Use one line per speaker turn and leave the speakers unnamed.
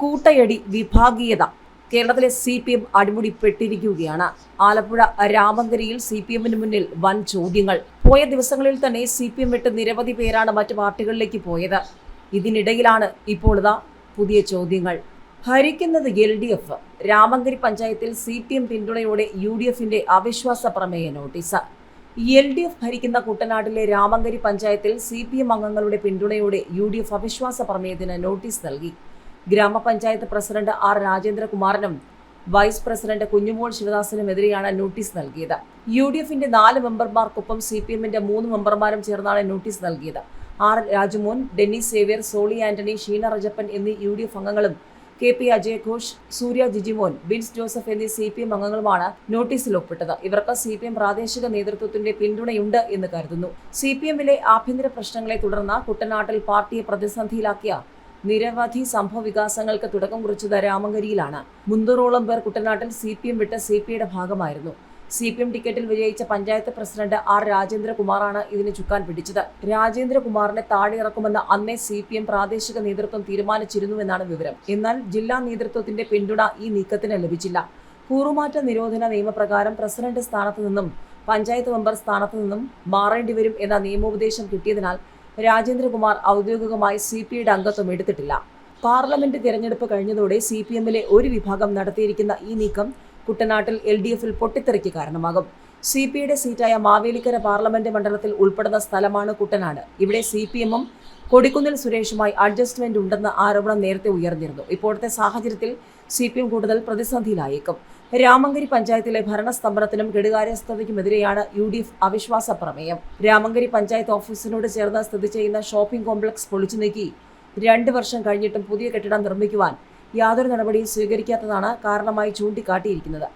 കൂട്ടയടി വിഭാഗീയത. കേരളത്തിലെ C P M അടിമുടിപ്പെട്ടിരിക്കുകയാണ്. ആലപ്പുഴ രാമങ്കരിയിൽ സി പി എമ്മിന് മുന്നിൽ വൻ ചോദ്യങ്ങൾ. പോയ ദിവസങ്ങളിൽ തന്നെ സി പി എം വിട്ട് നിരവധി പേരാണ് മറ്റ് പാർട്ടികളിലേക്ക് പോയത്. ഇതിനിടയിലാണ് ഇപ്പോൾ ഇതാ പുതിയ ചോദ്യങ്ങൾ. ഭരിക്കുന്നത് എൽ ഡി എഫ്. രാമങ്കരി പഞ്ചായത്തിൽ സി പി എം പിന്തുണയോടെ യു ഡി എഫിന്റെ അവിശ്വാസ പ്രമേയ നോട്ടീസ്. എൽ ഡി എഫ് ഭരിക്കുന്ന കുട്ടനാട്ടിലെ രാമങ്കരി പഞ്ചായത്തിൽ സി പി എം അംഗങ്ങളുടെ പിന്തുണയോടെ യു ഡി എഫ് അവിശ്വാസ പ്രമേയത്തിന് നോട്ടീസ് നൽകി. ഗ്രാമപഞ്ചായത്ത് പ്രസിഡന്റ് ആർ രാജേന്ദ്രകുമാറിനും വൈസ് പ്രസിഡന്റ് കുഞ്ഞുമോൾ ശിവദാസനുമെതിരെയാണ് നോട്ടീസ് നൽകിയത്. യു ഡി എഫിന്റെ നാല് മെമ്പർമാർക്കൊപ്പം സി പി എമ്മിന്റെ മൂന്ന് മെമ്പർമാരും ചേർന്നാണ് നോട്ടീസ് നൽകിയത്. ആർ രാജമോൻ ഡെന്നി സേവ്യർ സോളി ആന്റണി ഷീന റജപ്പൻ എന്നീ യു ഡി എഫ് അംഗങ്ങളും കെ പി അജയ് ഘോഷ് സൂര്യ ജിജിമോൻ ബിൻസ് ജോസഫ് എന്നീ സി പി എം അംഗങ്ങളുമാണ് നോട്ടീസിൽ ഒപ്പിട്ടത്. ഇവർക്ക് സി പി എം പ്രാദേശിക നേതൃത്വത്തിന്റെ പിന്തുണയുണ്ട് എന്ന് കരുതുന്നു. സി പി എമ്മിലെ ആഭ്യന്തര പ്രശ്നങ്ങളെ തുടർന്ന് കുട്ടനാട്ടിൽ പാർട്ടിയെ പ്രതിസന്ധിയിലാക്കിയ നിരവധി സംഭവ വികാസങ്ങൾക്ക് തുടക്കം കുറിച്ചത് രാമങ്കരിയിലാണ്. മുന്നൂറോളം പേർ കുട്ടനാട്ടിൽ സി പി എം വിട്ട് സി പി ഐയുടെ ഭാഗമായിരുന്നു. സി പി എം ടിക്കറ്റിൽ വിജയിച്ച പഞ്ചായത്ത് പ്രസിഡന്റ് ആർ രാജേന്ദ്രകുമാറാണ് ഇതിന് ചുക്കാൻ പിടിച്ചത്. രാജേന്ദ്രകുമാറിനെ താഴെ ഇറക്കുമെന്ന് അന്നേ സി പി എം പ്രാദേശിക നേതൃത്വം തീരുമാനിച്ചിരുന്നുവെന്നാണ് വിവരം. എന്നാൽ ജില്ലാ നേതൃത്വത്തിന്റെ പിന്തുണ ഈ നീക്കത്തിന് ലഭിച്ചില്ല. കൂറുമാറ്റ നിരോധന നിയമപ്രകാരം പ്രസിഡന്റ് സ്ഥാനത്ത് നിന്നും പഞ്ചായത്ത് മെമ്പർ സ്ഥാനത്ത് നിന്നും മാറേണ്ടി വരും എന്ന നിയമോപദേശം കിട്ടിയതിനാൽ രാജേന്ദ്രകുമാർ ഔദ്യോഗികമായി സി പി ഐയുടെ അംഗത്വം എടുത്തിട്ടില്ല. പാർലമെന്റ് തിരഞ്ഞെടുപ്പ് കഴിഞ്ഞതോടെ സി പി എമ്മിലെ ഒരു വിഭാഗം നടത്തിയിരിക്കുന്ന ഈ നീക്കം കുട്ടനാട്ടിൽ എൽ ഡി എഫിൽ പൊട്ടിത്തെറിക്ക് കാരണമാകും. സി പി ഐയുടെ സീറ്റായ മാവേലിക്കര പാർലമെന്റ് മണ്ഡലത്തിൽ ഉൾപ്പെടുന്ന സ്ഥലമാണ് കുട്ടനാട്. ഇവിടെ സി പി എമ്മും കൊടിക്കുന്നിൽ സുരേഷുമായി അഡ്ജസ്റ്റ്മെന്റ് ഉണ്ടെന്ന ആരോപണം നേരത്തെ ഉയർന്നിരുന്നു. ഇപ്പോഴത്തെ സാഹചര്യത്തിൽ സി പി എം കൂടുതൽ പ്രതിസന്ധിയിലായേക്കും. രാമങ്കരി പഞ്ചായത്തിലെ ഭരണസ്തംഭനത്തിനും കെടുകാര്യസ്ഥതയ്ക്കുമെതിരെയാണ് യു ഡി എഫ് അവിശ്വാസ പ്രമേയം. രാമങ്കരി പഞ്ചായത്ത് ഓഫീസിനോട് ചേർന്ന് സ്ഥിതി ചെയ്യുന്ന ഷോപ്പിംഗ് കോംപ്ലക്സ് പൊളിച്ചു നീക്കി. രണ്ട് വർഷം കഴിഞ്ഞിട്ടും പുതിയ കെട്ടിടം നിർമ്മിക്കുവാൻ യാതൊരു നടപടിയും സ്വീകരിക്കാത്തതാണ് കാരണമായി ചൂണ്ടിക്കാട്ടിയിരിക്കുന്നത്.